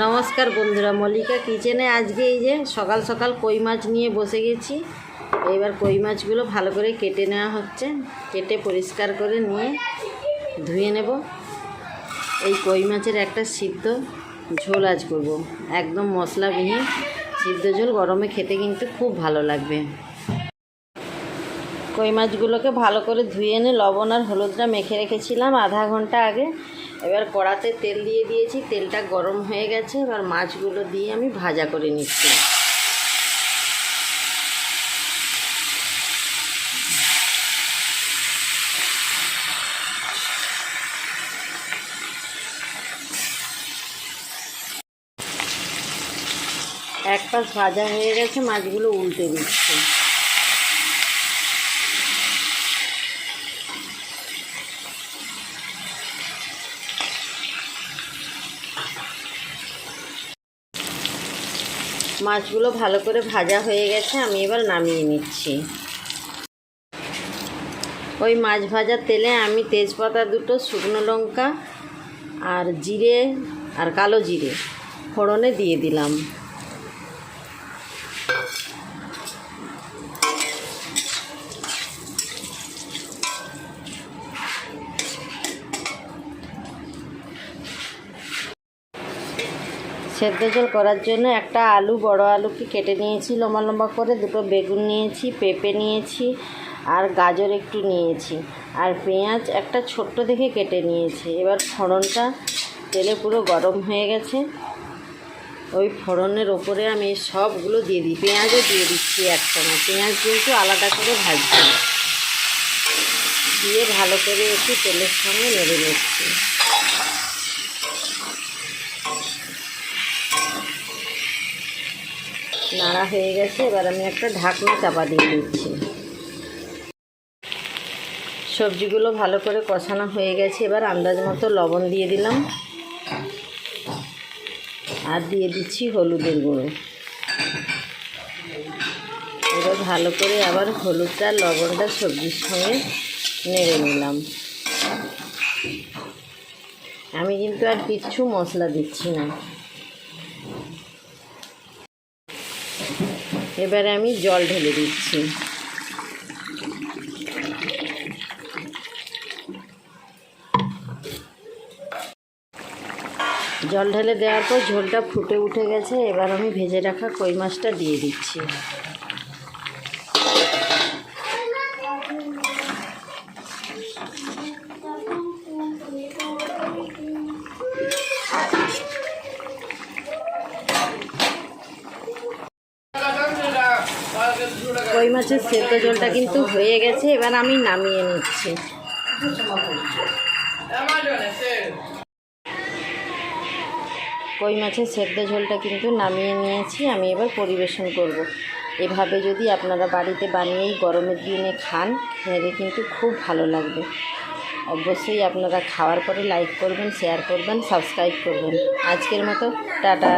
নমস্কার বন্ধুরা, মল্লিকা কিচেনে আজকে এই যে সকাল সকাল কই মাছ নিয়ে বসে গেছি। এবার কই মাছগুলো ভালো করে কেটে নেওয়া হচ্ছে। কেটে পরিষ্কার করে নিয়ে ধুয়ে নেব। এই কই মাছের একটা সিদ্ধ ঝোল আজ করব। একদম মশলাবিহীন সিদ্ধ ঝোল, গরমে খেতে কিন্তু খুব ভালো লাগবে। কই মাছগুলোকে ভালো করে ধুয়ে এনে লবণ আর হলুদটা মেখে রেখেছিলাম আধা ঘণ্টা আগে। এবার কড়াতে তেল দিয়ে দিয়েছি, তেলটা গরম হয়ে গেছে। এবার মাছগুলো দিয়ে আমি ভাজা করে নিচ্ছি। এক পাশ ভাজা হয়ে গেছে, মাছগুলো উল্টে দিচ্ছি। মাছগুলো ভালো করে ভাজা হয়ে গেছে, আমি এবার নামিয়ে নিচ্ছি। ওই মাছ ভাজার তেলে আমি তেজপাতা দুটো, শুকনো লঙ্কা আর জিরে আর কালো জিরে ফোড়নে দিয়ে দিলাম। সেদ্ধ জল করার জন্য একটা আলু, বড় আলুকে কেটে নিয়েছি, লম্বা লম্বা করে দুটো বেগুন নিয়েছি, পেঁপে নিয়েছি আর গাজর একটু নিয়েছি আর পেঁয়াজ একটা ছোট্ট দেখে কেটে নিয়েছি। এবার ফোড়নটা তেলে পুরো গরম হয়ে গেছে। ওই ফোড়নের ওপরে আমি সবগুলো দিয়ে দিই, পেঁয়াজও দিয়ে দিচ্ছি একসঙ্গে। পেঁয়াজ কিন্তু আলাদা করে ভাজছি, দিয়ে ভালো করে একটু তেলের সঙ্গে নেড়ে নিচ্ছি। নাড়া হয়ে গেছে, এবার আমি একটা ঢাকনা চাপা দিয়ে দিচ্ছি। সবজিগুলো ভালো করে কষানো হয়ে গেছে, এবার আন্দাজ মতো লবণ দিয়ে দিলাম। আর দিয়ে দিচ্ছি হলুদের গুঁড়ো। এবার ভালো করে আবার হলুদটা, লবণটা সবজির সঙ্গে নেড়ে নিলাম। আমি কিন্তু আর কিচ্ছু মশলা দিচ্ছি না। এবারে আমি জল ঢেলে দিচ্ছি। জল ঢেলে দেওয়ার পর ঝোলটা ফুটে উঠে গেছে, এবার আমি ভেজে রাখা কই মাছটা দিয়ে দিচ্ছি। কই মাছের সেদ্ধ জলটা কিন্তু হয়ে গেছে, এবার আমি নামিয়ে নিচ্ছি। কই মাছের সেদ্ধ ঝোলটা কিন্তু নামিয়ে নিয়েছি, আমি এবার পরিবেশন করব। এভাবে যদি আপনারা বাড়িতে বানিয়েই গরমের দিনে খান, খেলে কিন্তু খুব ভালো লাগবে। অবশ্যই আপনারা খাওয়ার পরে লাইক করবেন শেয়ার করবেন সাবস্ক্রাইব করবেন। আজকের মতো, টাটা।